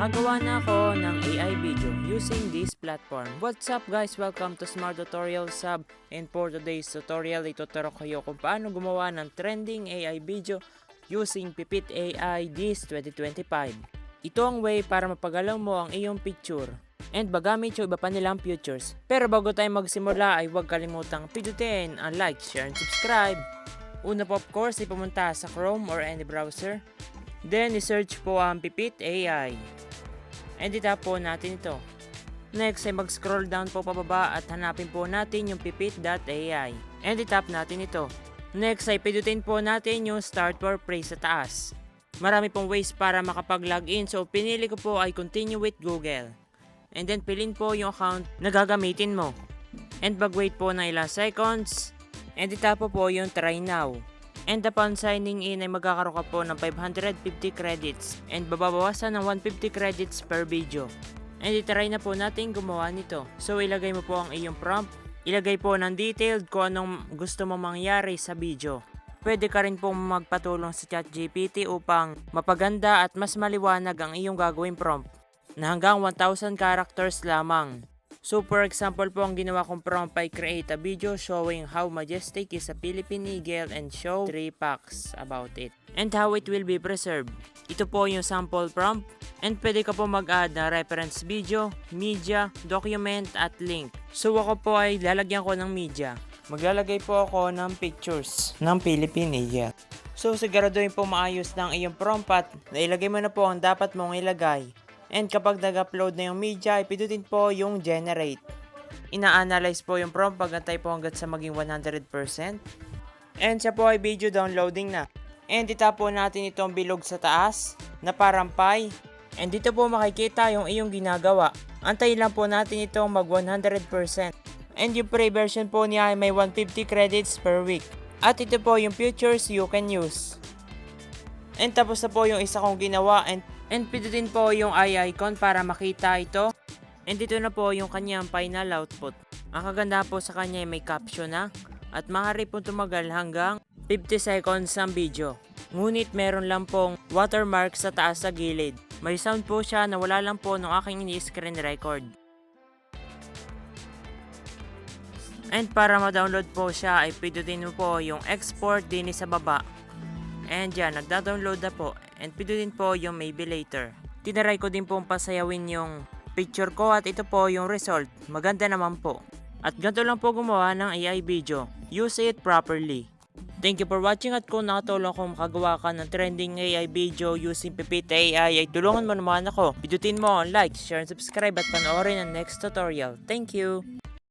Nakagawa na ako ng AI video using this platform. What's up guys? Welcome to Smart Tutorial Sub and for today's tutorial ituturo kayo kung paano gumawa ng trending AI video using Pipit AI this 2025. Ito ang way para mapagalaw mo ang iyong picture and magamit yung iba pa nilang futures. Pero bago tayo magsimula ay huwag kalimutang pindutin ang like, share, and subscribe. Una po of course ay pumunta sa Chrome or any browser. Then, i-search po ang Pipit AI. And itap po natin ito. Next ay mag-scroll down po pababa at hanapin po natin yung pipit.ai. And itap natin ito. Next ay pidutin po natin yung start for free sa taas. Marami pong ways para makapag-login so pinili ko po ay continue with Google. And then pilin po yung account na gagamitin mo. And mag-wait po ng ilang seconds. And itap po po yung try now. And upon signing in ay magkakaroon ka po ng 550 credits and babawasan ng 150 credits per video. And itry na po natin gumawa nito. So ilagay mo po ang iyong prompt. Ilagay po ng detailed kung anong gusto mo mangyari sa video. Pwede ka rin pong magpatulong sa ChatGPT upang mapaganda at mas maliwanag ang iyong gagawing prompt na hanggang 1,000 characters lamang. So for example po ang ginawa kong prompt ay create a video showing how majestic is a Philippine eagle and show 3 facts about it and how it will be preserved. Ito po yung sample prompt and pwede ka po mag-add na reference video, media, document at link. So ako po ay lalagyan ko ng media. Maglalagay po ako ng pictures ng Philippine eagle. So siguraduhin po maayos ng iyong prompt at nailagay mo na po ang dapat mong ilagay. And kapag nag-upload na yung media, ipidutin po yung generate. Ina-analyze po yung prompt pagantay po hanggat sa maging 100%. And siya po ay video downloading na. And itapo natin itong bilog sa taas na parang pie. And dito po makikita yung iyong ginagawa. Antayin lang po natin itong mag 100%. And yung free version po niya ay may 150 credits per week. At ito po yung features you can use. And tapos na po yung isa kong ginawa and, and pindutin po yung eye icon para makita ito. And dito na po yung kanyang final output. Ang kaganda po sa kanya ay may caption na at maaari po tumagal hanggang 50 seconds ang video. Ngunit meron lang pong watermark sa taas sa gilid. May sound po siya na wala lang po nung aking ini-screen record. And para ma-download po siya ay pindutin mo po yung export din sa baba. And yan, nagda-download na po. And pindutin po yung maybe later. Tinaray ko din pong pasayawin yung picture ko at ito po yung result. Maganda naman po. At ganito lang po gumawa ng AI video. Use it properly. Thank you for watching at kung nakatulong kung makagawa ka ng trending AI video using Pipit AI ay tulungan mo naman ako. Pidutin mo ang like, share, and subscribe at panoorin ang next tutorial. Thank you!